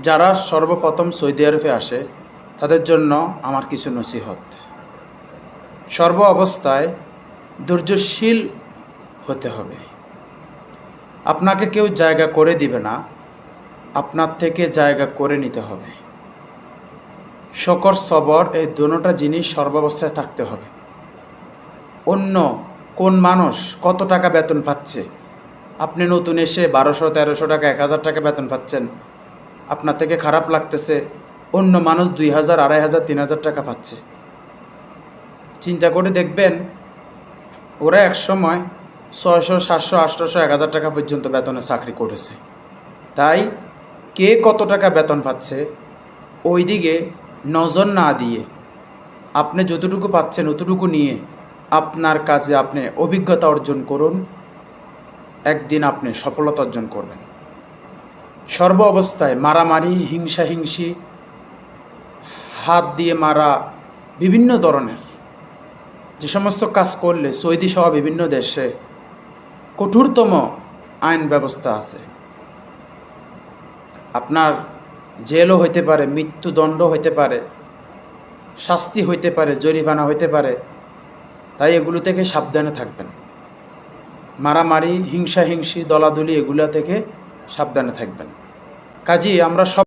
যারা সর্বপ্রথম সৌদি আরবে আসে, তাদের জন্য আমার কিছু নসিহত। সর্ব অবস্থায় ধৈর্যশীল হতে হবে। আপনাকে কেউ জায়গা করে দিবে না, আপনার থেকে জায়গা করে নিতে হবে। শকর, সবর, এই দুটোটা জিনিস সর্বাবস্থায় থাকতে হবে। অন্য কোন মানুষ কত টাকা বেতন পাচ্ছে? আপনি নতুন এসে বারোশো, তেরোশো টাকা, এক হাজার টাকা বেতন পাচ্ছেন। আপনার থেকে খারাপ লাগতেছে, অন্য মানুষ দুই হাজার, আড়াই হাজার, তিন হাজার টাকা পাচ্ছে। চিন্তা করে দেখবেন, ওরা এক সময় ছয়শো, সাতশো আটশোশো এক হাজার টাকা পর্যন্ত বেতনে চাকরি করেছে। তাই কে কত টাকা বেতন পাচ্ছে ওই দিকে নজর না দিয়ে আপনি যতটুকু পাচ্ছেন অতটুকু নিয়ে আপনার কাজে আপনি অভিজ্ঞতা অর্জন করুন, একদিন আপনি সফলতা অর্জন করবেন। সর্ব অবস্থায় মারামারি, হিংসা, হিংসি, হাত দিয়ে মারা, বিভিন্ন ধরনের। যে সমস্ত কাজ করলে সৌদি সহ বিভিন্ন দেশে কঠোরতম আইন ব্যবস্থা আছে। আপনার জেলও হইতে পারে, মৃত্যুদণ্ড হইতে পারে, শাস্তি হইতে পারে, জরিমানা হইতে পারে, তাই এগুলো থেকে সাবধানে থাকবেন। মারামারি, হিংসা, হিংসি, দলাদলি এগুলো থেকে সাবধানে থাকবেন। কাজী আমরা সব